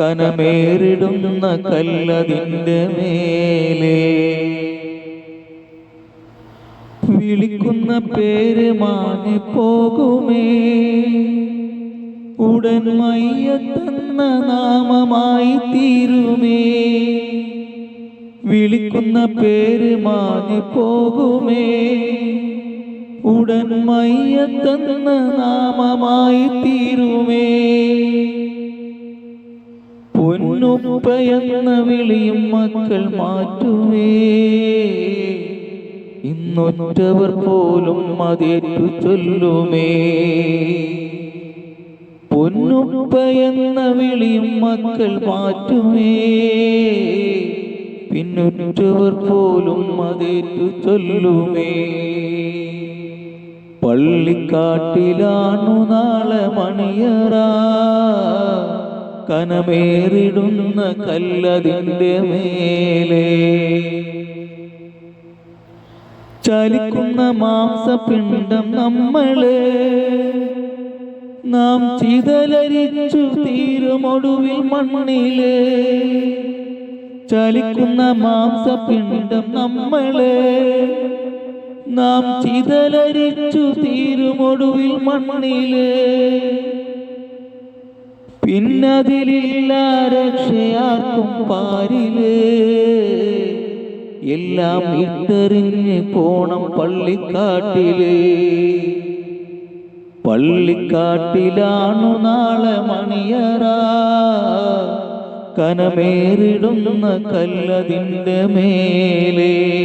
കനമേറിടുന്ന കല്ലതിന്റെ മേലെ. വിളിക്കുന്ന പേര് മാഞ്ഞു പോകുമേ. ഉടൻ മയ്യത്തെന്ന നാമമായി തീരുമേ. വിളിക്കുന്ന പേര് മാഞ്ഞു പോകുമേ. ഉടൻ മയ്യത്തെന്ന നാമമായി തീരുമേ. പൊന്നുപ്പയെന്ന വിളിയും മക്കൾ മാറ്റുവേ. ഇന്നൊറ്റവർ പോലും അതേറ്റു ചൊല്ലുമേ. പൊന്നുപ്പയെന്ന വിളിയും മക്കൾ മാറ്റുമേ പിന്നൊറ്റവർ പോലും അതേറ്റു ചൊല്ലുമേ. പള്ളിക്കാട്ടിലാണു നാളെ മണിയറ. കനമേറിടുന്ന കല്ലതിന്റെ മേലെ. ചലിക്കുന്ന മാംസപിണ്ഡം നമ്മൾ നാം ചിതലരിച്ചു തീരുമൊടുവിൽ മണ്ണിലെ. ചലിക്കുന്ന മാംസപിണ്ഡം നമ്മൾ നാം ചിതലരിച്ചു തീരുമൊടുവിൽ മണ്ണിൽ. പിന്നതിലില്ല രക്ഷയാർക്കും പാരിൽ. എല്ലാം ഇട്ടെറിഞ്ഞ് പോണം പള്ളിക്കാട്ടിൽ. പള്ളിക്കാട്ടിലാണു നാളെ മണിയറ. കനമേറിടുന്ന കല്ലതിന്റെ മേലേ.